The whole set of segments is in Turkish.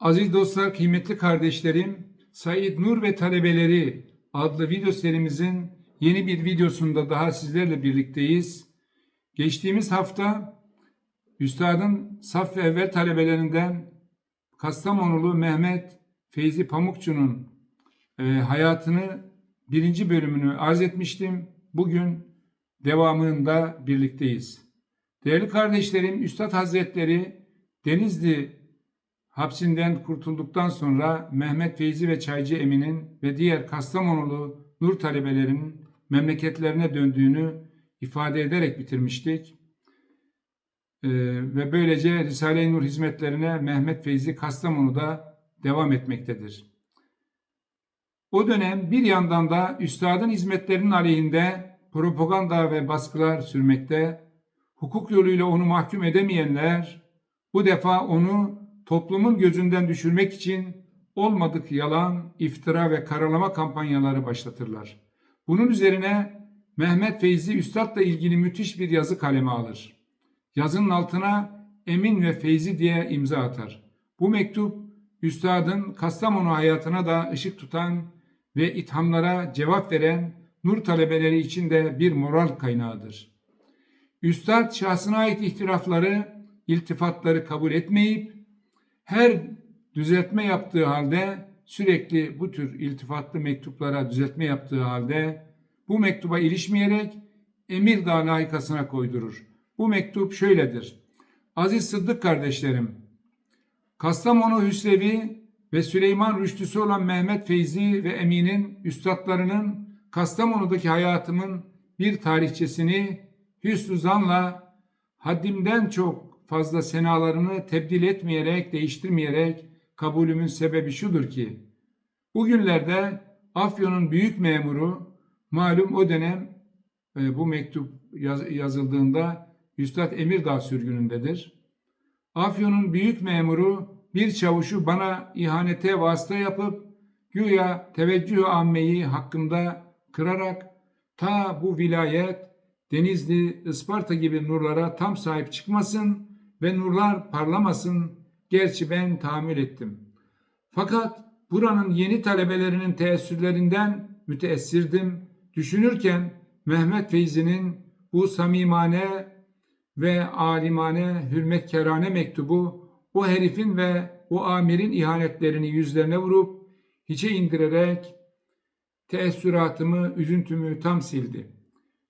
Aziz dostlar, kıymetli kardeşlerim, Said Nur ve Talebeleri adlı video serimizin yeni bir videosunda daha sizlerle birlikteyiz. Geçtiğimiz hafta Üstadın saf ve evvel talebelerinden Kastamonulu Mehmet Feyzi Pamukçu'nun e, hayatını birinci bölümünü arz etmiştim. Bugün devamında birlikteyiz. Değerli kardeşlerim, Üstad Hazretleri Denizli hapsinden kurtulduktan sonra Mehmet Feyzi ve Çaycı Emin'in ve diğer Kastamonulu Nur talebelerinin memleketlerine döndüğünü ifade ederek bitirmiştik. Ee, ve böylece Risale-i Nur hizmetlerine Mehmet Feyzi Kastamonu'da devam etmektedir. O dönem bir yandan da üstadın hizmetlerinin aleyhinde propaganda ve baskılar sürmekte, hukuk yoluyla onu mahkum edemeyenler bu defa onu toplumun gözünden düşürmek için olmadık yalan, iftira ve karalama kampanyaları başlatırlar. Bunun üzerine Mehmet Feyzi Üstad'la ilgili müthiş bir yazı kaleme alır. Yazının altına Emin ve Feyzi diye imza atar. Bu mektup Üstad'ın Kastamonu hayatına da ışık tutan ve ithamlara cevap veren nur talebeleri için de bir moral kaynağıdır. Üstad şahsına ait ihtilafları, iltifatları kabul etmeyip her düzeltme yaptığı halde sürekli bu tür iltifatlı mektuplara düzeltme yaptığı halde bu mektuba ilişmeyerek Emirdağ layıkasına koydurur. Bu mektup şöyledir. Aziz Sıddık kardeşlerim, Kastamonu Hüsrevi ve Süleyman Rüştüsü olan Mehmet Feyzi ve Emin'in üstadlarının Kastamonu'daki hayatımın bir tarihçesini hüsnü zanla haddimden çok fazla senalarını tebdil etmeyerek, değiştirmeyerek kabulümün sebebi şudur ki, bugünlerde Afyon'un büyük memuru, malum o dönem e, bu mektup yaz, yazıldığında Üstad Emirdağ sürgünündedir. Afyon'un büyük memuru bir çavuşu bana ihanete vasıta yapıp güya teveccüh ammeyi hakkında kırarak ta bu vilayet Denizli, Isparta gibi nurlara tam sahip çıkmasın ve nurlar parlamasın. Gerçi ben tahammül ettim. Fakat buranın yeni talebelerinin teessürlerinden müteessirdim. Düşünürken Mehmet Feyzi'nin bu samimane ve alimane hürmetkarane mektubu o herifin ve o amirin ihanetlerini yüzlerine vurup hiçe indirerek teessüratımı, üzüntümü tam sildi,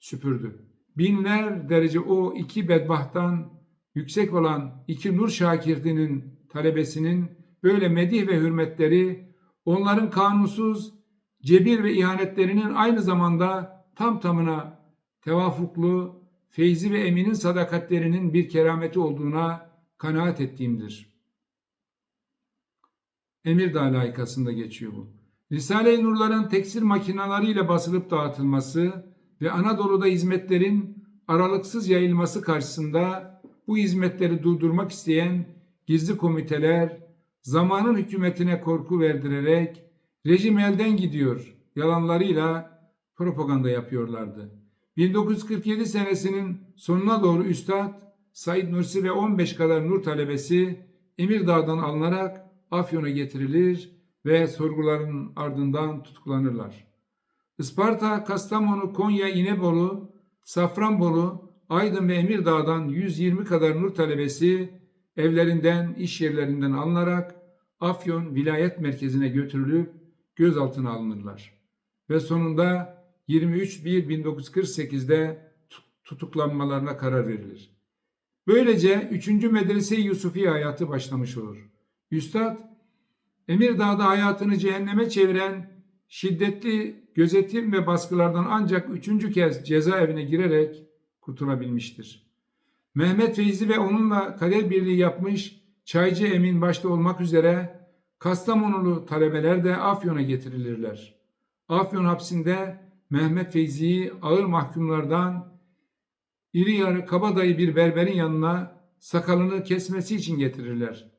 süpürdü. Binler derece o iki bedbahttan yüksek olan iki nur şakirtinin talebesinin böyle medih ve hürmetleri onların kanunsuz cebir ve ihanetlerinin aynı zamanda tam tamına tevafuklu, feyzi ve eminin sadakatlerinin bir kerameti olduğuna kanaat ettiğimdir. Emirdağ layıkasında geçiyor bu. Risale-i Nurların teksir makinalarıyla basılıp dağıtılması ve Anadolu'da hizmetlerin aralıksız yayılması karşısında bu hizmetleri durdurmak isteyen gizli komiteler zamanın hükümetine korku verdirerek rejim elden gidiyor yalanlarıyla propaganda yapıyorlardı. 1947 senesinin sonuna doğru Üstad Said Nursi ve 15 kadar nur talebesi Emirdağ'dan alınarak Afyon'a getirilir ve sorguların ardından tutuklanırlar. Isparta, Kastamonu, Konya, İnebolu, Safranbolu, Aydın ve Emirdağ'dan 120 kadar nur talebesi evlerinden, iş yerlerinden alınarak Afyon vilayet merkezine götürülüp gözaltına alınırlar. Ve sonunda 23.1.1948'de tutuklanmalarına karar verilir. Böylece 3. Medrese-i Yusufi hayatı başlamış olur. Üstad, Emirdağ'da hayatını cehenneme çeviren şiddetli gözetim ve baskılardan ancak üçüncü kez cezaevine girerek kurtulabilmiştir. Mehmet Feyzi ve onunla kader birliği yapmış Çaycı Emin başta olmak üzere Kastamonulu talebeler de Afyon'a getirilirler. Afyon hapsinde Mehmet Feyzi'yi ağır mahkumlardan iri yarı kabadayı bir berberin yanına sakalını kesmesi için getirirler.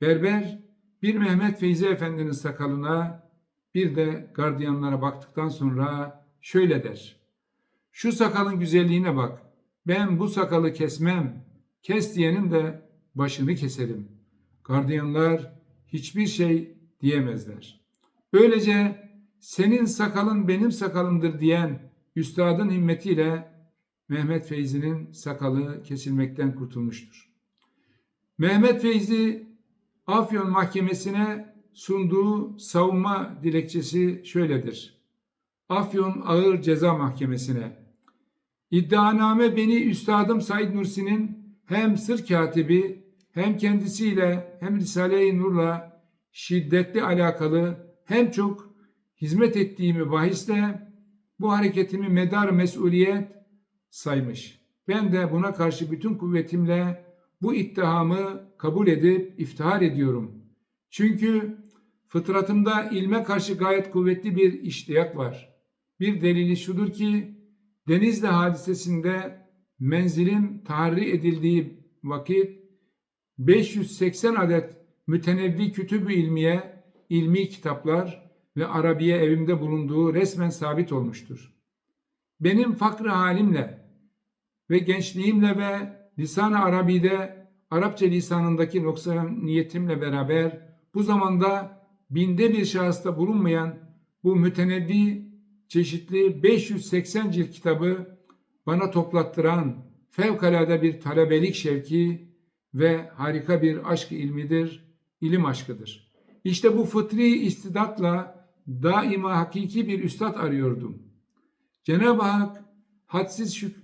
Berber bir Mehmet Feyzi Efendi'nin sakalına bir de gardiyanlara baktıktan sonra şöyle der. Şu sakalın güzelliğine bak. Ben bu sakalı kesmem. Kes diyenin de başını keserim. Gardiyanlar hiçbir şey diyemezler. Böylece senin sakalın benim sakalımdır diyen üstadın himmetiyle Mehmet Feyzi'nin sakalı kesilmekten kurtulmuştur. Mehmet Feyzi Afyon Mahkemesi'ne sunduğu savunma dilekçesi şöyledir. Afyon Ağır Ceza Mahkemesi'ne İddianame beni Üstadım Said Nursi'nin hem sır katibi hem kendisiyle hem Risale-i Nur'la şiddetli alakalı hem çok hizmet ettiğimi bahisle bu hareketimi medar mesuliyet saymış. Ben de buna karşı bütün kuvvetimle bu ittihamı kabul edip iftihar ediyorum. Çünkü fıtratımda ilme karşı gayet kuvvetli bir iştiyak var. Bir delili şudur ki Denizli hadisesinde menzilim tahri edildiği vakit 580 adet mütenevvi kütübü ilmiye, ilmi kitaplar ve Arabiye evimde bulunduğu resmen sabit olmuştur. Benim fakrı halimle ve gençliğimle ve lisan-ı Arabi'de Arapça lisanındaki niyetimle beraber bu zamanda binde bir şahısta bulunmayan bu mütenevvi çeşitli 580 cilt kitabı bana toplattıran fevkalade bir talebelik şevki ve harika bir aşk ilmidir, ilim aşkıdır. İşte bu fıtri istidatla daima hakiki bir üstad arıyordum. Cenab-ı Hak hadsiz şük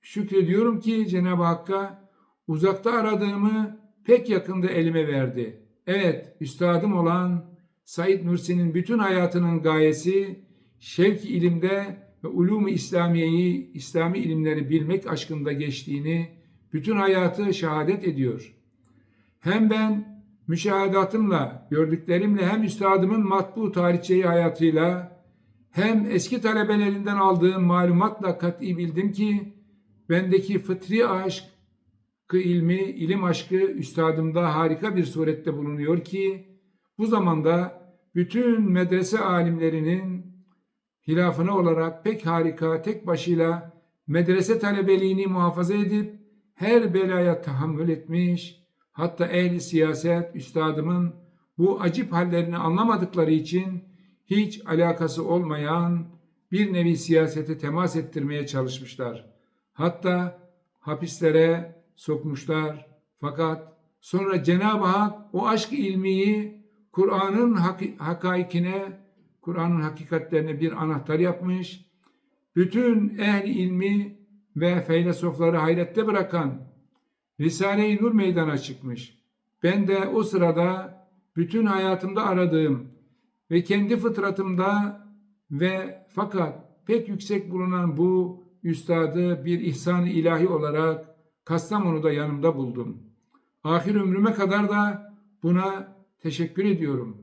şükrediyorum ki Cenab-ı Hakk'a uzakta aradığımı pek yakında elime verdi. Evet, üstadım olan Said Nursi'nin bütün hayatının gayesi şevk ilimde ve ulûmu İslamiyeyi, İslami ilimleri bilmek aşkında geçtiğini bütün hayatı şehadet ediyor. Hem ben müşahedatımla, gördüklerimle hem üstadımın matbu tarihçeyi hayatıyla hem eski talebelerinden aldığım malumatla kat'i bildim ki bendeki fıtri aşk, ilmi, ilim aşkı üstadımda harika bir surette bulunuyor ki bu zamanda bütün medrese alimlerinin hilafına olarak pek harika tek başıyla medrese talebeliğini muhafaza edip her belaya tahammül etmiş, hatta ehli siyaset üstadımın bu acip hallerini anlamadıkları için hiç alakası olmayan bir nevi siyasete temas ettirmeye çalışmışlar. Hatta hapislere sokmuşlar. Fakat sonra Cenab-ı Hak o aşk ilmiyi Kur'an'ın hak hakaikine Kur'an'ın hakikatlerine bir anahtar yapmış. Bütün ehli ilmi ve feylesofları hayrette bırakan Risale-i Nur meydana çıkmış. Ben de o sırada bütün hayatımda aradığım ve kendi fıtratımda ve fakat pek yüksek bulunan bu üstadı bir ihsan-ı ilahi olarak Kastamonu'da yanımda buldum. Ahir ömrüme kadar da buna teşekkür ediyorum.''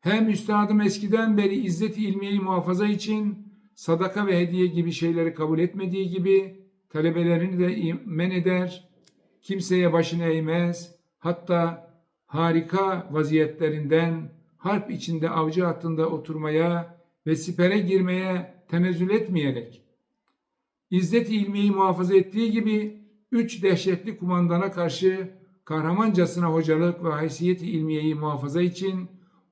Hem üstadım eskiden beri izzet-i ilmiyeyi muhafaza için sadaka ve hediye gibi şeyleri kabul etmediği gibi talebelerini de men eder, kimseye başını eğmez, hatta harika vaziyetlerinden harp içinde avcı hattında oturmaya ve sipere girmeye tenezzül etmeyerek, izzet-i ilmiyeyi muhafaza ettiği gibi üç dehşetli kumandana karşı kahramancasına hocalık ve haysiyet-i ilmiyeyi muhafaza için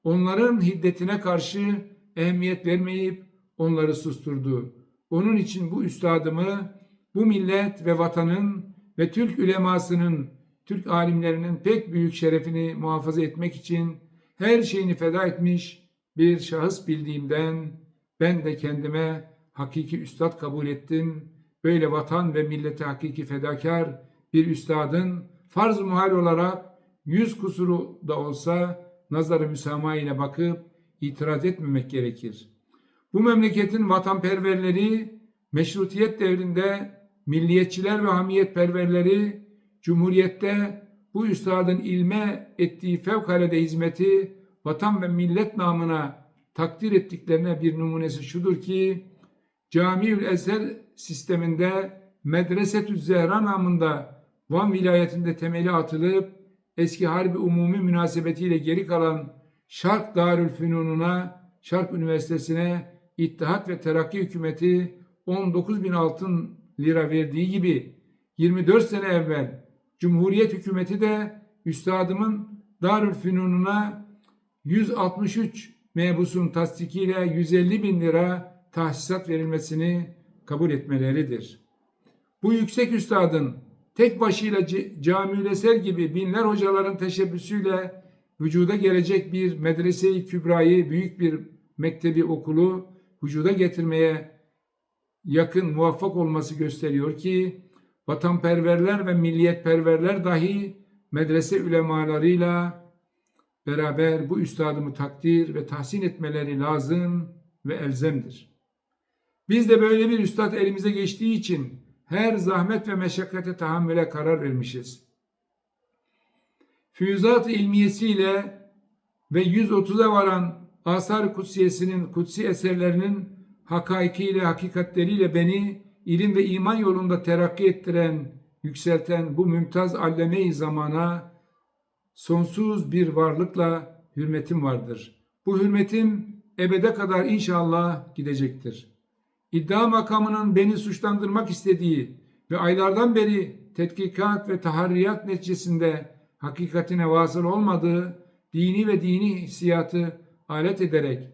onların hiddetine karşı ehemmiyet vermeyip onları susturdu. Onun için bu üstadımı bu millet ve vatanın ve Türk ülemasının, Türk alimlerinin pek büyük şerefini muhafaza etmek için her şeyini feda etmiş bir şahıs bildiğimden ben de kendime hakiki üstad kabul ettim. Böyle vatan ve millete hakiki fedakar bir üstadın farz-ı muhal olarak yüz kusuru da olsa nazarı müsamaha ile bakıp itiraz etmemek gerekir. Bu memleketin vatanperverleri meşrutiyet devrinde milliyetçiler ve hamiyetperverleri Cumhuriyette bu üstadın ilme ettiği fevkalade hizmeti vatan ve millet namına takdir ettiklerine bir numunesi şudur ki Camiül Ezer sisteminde Medresetü Zehra namında Van vilayetinde temeli atılıp eski harbi umumi münasebetiyle geri kalan Şark Darülfünun'una, Şark Üniversitesi'ne İttihat ve Terakki Hükümeti 19 bin altın lira verdiği gibi 24 sene evvel Cumhuriyet Hükümeti de üstadımın Darülfünun'una 163 mebusun tasdikiyle 150 bin lira tahsisat verilmesini kabul etmeleridir. Bu yüksek üstadın tek başıyla C- Camiül Eser gibi binler hocaların teşebbüsüyle vücuda gelecek bir medrese-i kübrayı, büyük bir mektebi okulu vücuda getirmeye yakın muvaffak olması gösteriyor ki vatanperverler ve milliyetperverler dahi medrese ulemalarıyla beraber bu üstadımı takdir ve tahsin etmeleri lazım ve elzemdir. Biz de böyle bir üstad elimize geçtiği için her zahmet ve meşakkate tahammüle karar vermişiz. Füyüzat ilmiyesiyle ve 130'a varan Asar Kutsiyesi'nin kutsi eserlerinin hakaikiyle, hakikatleriyle beni ilim ve iman yolunda terakki ettiren, yükselten bu mümtaz alleme-i zamana sonsuz bir varlıkla hürmetim vardır. Bu hürmetim ebede kadar inşallah gidecektir. İddia makamının beni suçlandırmak istediği ve aylardan beri tetkikat ve taharriyat neticesinde hakikatine vasıl olmadığı dini ve dini hissiyatı alet ederek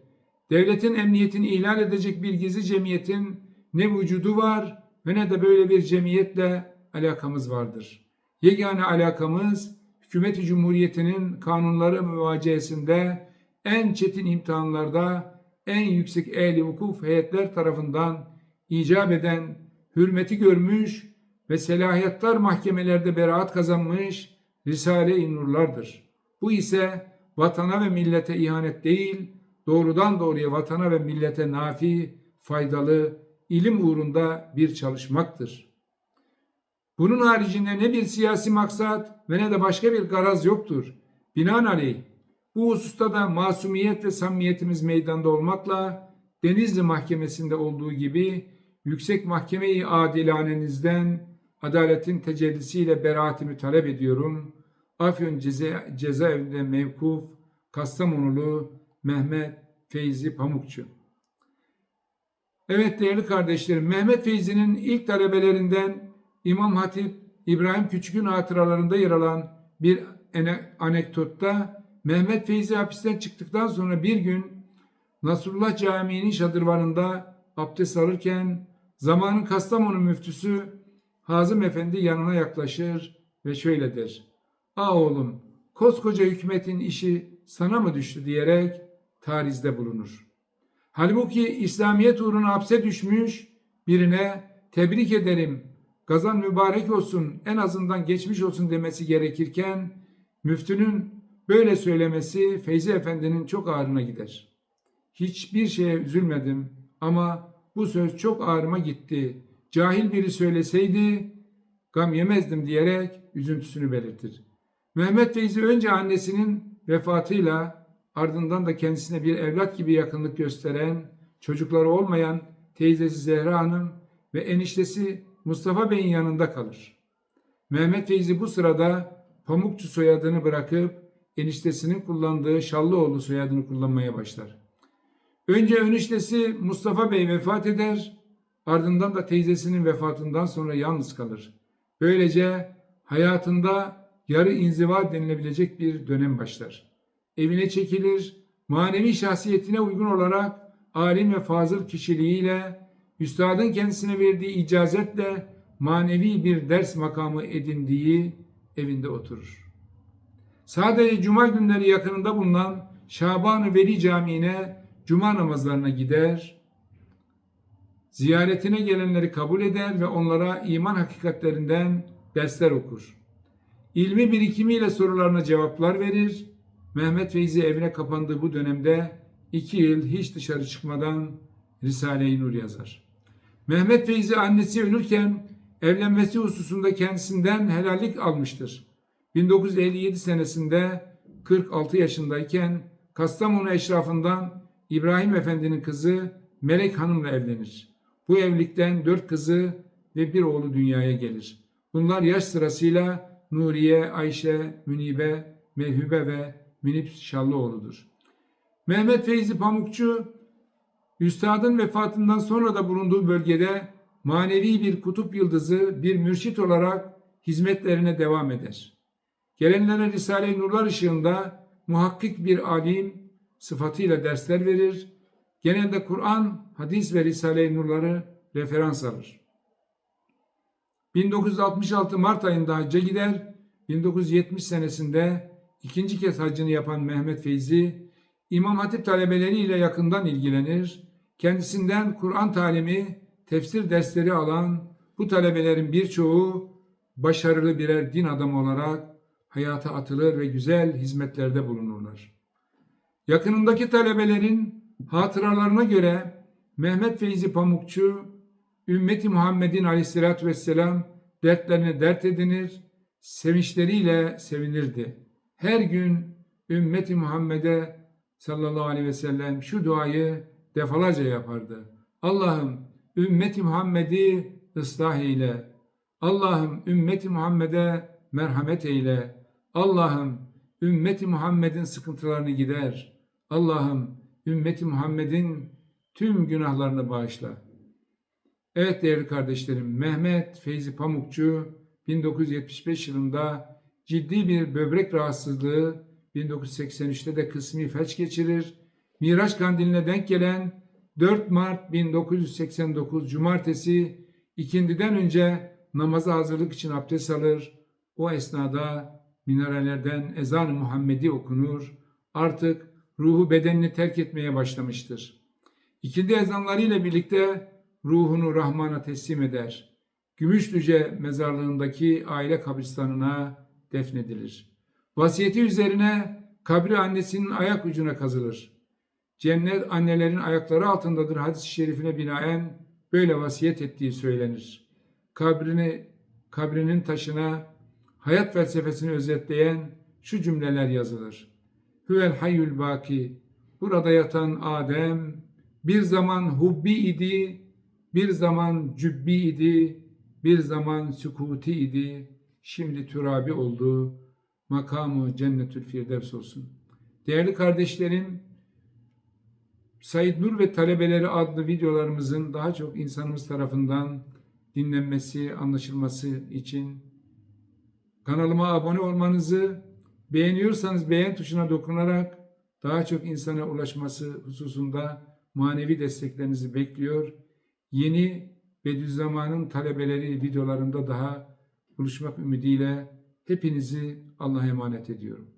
devletin emniyetini ihlal edecek bir gizli cemiyetin ne vücudu var ve ne de böyle bir cemiyetle alakamız vardır. Yegane alakamız hükümeti cumhuriyetinin kanunları müvacehesinde en çetin imtihanlarda en yüksek ehli vukuf heyetler tarafından icap eden hürmeti görmüş ve selahiyetler mahkemelerde beraat kazanmış Risale-i Nurlardır. Bu ise vatana ve millete ihanet değil, doğrudan doğruya vatana ve millete nafi, faydalı, ilim uğrunda bir çalışmaktır. Bunun haricinde ne bir siyasi maksat ve ne de başka bir garaz yoktur. Binaenaleyh bu hususta da masumiyet ve samimiyetimiz meydanda olmakla Denizli Mahkemesi'nde olduğu gibi Yüksek Mahkeme-i Adilanenizden adaletin tecellisiyle beraatimi talep ediyorum. Afyon Ceza, Cezaevinde mevkuf Kastamonulu Mehmet Feyzi Pamukçu. Evet değerli kardeşlerim, Mehmet Feyzi'nin ilk talebelerinden İmam Hatip İbrahim Küçük'ün hatıralarında yer alan bir anekdotta Mehmet Feyzi hapisten çıktıktan sonra bir gün Nasrullah Camii'nin şadırvanında abdest alırken zamanın Kastamonu müftüsü Hazım Efendi yanına yaklaşır ve şöyle der. A oğlum koskoca hükümetin işi sana mı düştü diyerek tarizde bulunur. Halbuki İslamiyet uğruna hapse düşmüş birine tebrik ederim, gazan mübarek olsun, en azından geçmiş olsun demesi gerekirken müftünün böyle söylemesi Feyzi Efendi'nin çok ağrına gider. Hiçbir şeye üzülmedim ama bu söz çok ağrıma gitti. Cahil biri söyleseydi gam yemezdim diyerek üzüntüsünü belirtir. Mehmet Feyzi önce annesinin vefatıyla ardından da kendisine bir evlat gibi yakınlık gösteren, çocukları olmayan teyzesi Zehra Hanım ve eniştesi Mustafa Bey'in yanında kalır. Mehmet Feyzi bu sırada Pamukçu soyadını bırakıp eniştesinin kullandığı Şallıoğlu soyadını kullanmaya başlar. Önce eniştesi Mustafa Bey vefat eder, ardından da teyzesinin vefatından sonra yalnız kalır. Böylece hayatında yarı inziva denilebilecek bir dönem başlar. Evine çekilir, manevi şahsiyetine uygun olarak alim ve fazıl kişiliğiyle, üstadın kendisine verdiği icazetle manevi bir ders makamı edindiği evinde oturur. Sadece cuma günleri yakınında bulunan Şaban-ı Veli Camii'ne cuma namazlarına gider, ziyaretine gelenleri kabul eder ve onlara iman hakikatlerinden dersler okur. İlmi birikimiyle sorularına cevaplar verir. Mehmet Feyzi evine kapandığı bu dönemde iki yıl hiç dışarı çıkmadan Risale-i Nur yazar. Mehmet Feyzi annesi ölürken evlenmesi hususunda kendisinden helallik almıştır. 1957 senesinde 46 yaşındayken Kastamonu eşrafından İbrahim Efendi'nin kızı Melek Hanım'la evlenir. Bu evlilikten dört kızı ve bir oğlu dünyaya gelir. Bunlar yaş sırasıyla Nuriye, Ayşe, Münibe, Mevhübe ve Münip Şallıoğlu'dur. Mehmet Feyzi Pamukçu, Üstadın vefatından sonra da bulunduğu bölgede manevi bir kutup yıldızı, bir mürşit olarak hizmetlerine devam eder. Gelenlere Risale-i Nurlar ışığında muhakkik bir alim, sıfatıyla dersler verir. Genelde Kur'an, hadis ve Risale-i Nurları referans alır. 1966 Mart ayında hacca gider, 1970 senesinde ikinci kez hacını yapan Mehmet Feyzi, İmam Hatip talebeleriyle yakından ilgilenir, kendisinden Kur'an talimi, tefsir dersleri alan bu talebelerin birçoğu başarılı birer din adamı olarak hayata atılır ve güzel hizmetlerde bulunurlar. Yakınındaki talebelerin hatıralarına göre Mehmet Feyzi Pamukçu, ümmeti Muhammed'in aleyhissalatü vesselam dertlerine dert edinir, sevinçleriyle sevinirdi. Her gün ümmeti Muhammed'e sallallahu aleyhi ve sellem şu duayı defalarca yapardı. Allah'ım ümmeti Muhammed'i ıslah eyle. Allah'ım ümmeti Muhammed'e merhamet eyle. Allah'ım ümmeti Muhammed'in sıkıntılarını gider. Allah'ım ümmeti Muhammed'in tüm günahlarını bağışla. Evet değerli kardeşlerim, Mehmet Feyzi Pamukçu 1975 yılında ciddi bir böbrek rahatsızlığı 1983'te de kısmi felç geçirir. Miraç kandiline denk gelen 4 Mart 1989 Cumartesi ikindiden önce namaza hazırlık için abdest alır. O esnada minarelerden ezan-ı Muhammedi okunur. Artık ruhu bedenini terk etmeye başlamıştır. İkindi ezanlarıyla birlikte ruhunu Rahman'a teslim eder. Gümüşlüce mezarlığındaki aile kabristanına defnedilir. Vasiyeti üzerine kabri annesinin ayak ucuna kazılır. Cennet annelerin ayakları altındadır hadis-i şerifine binaen böyle vasiyet ettiği söylenir. Kabrini, kabrinin taşına hayat felsefesini özetleyen şu cümleler yazılır. Hüvel hayyül baki, burada yatan Adem, bir zaman hubbi idi, bir zaman cübbi idi, bir zaman sükuti idi, şimdi türabi oldu, makamı cennetül firdevs olsun. Değerli kardeşlerim, Said Nur ve Talebeleri adlı videolarımızın daha çok insanımız tarafından dinlenmesi, anlaşılması için kanalıma abone olmanızı, beğeniyorsanız beğen tuşuna dokunarak daha çok insana ulaşması hususunda manevi desteklerinizi bekliyor. Yeni Bediüzzaman'ın talebeleri videolarında daha buluşmak ümidiyle hepinizi Allah'a emanet ediyorum.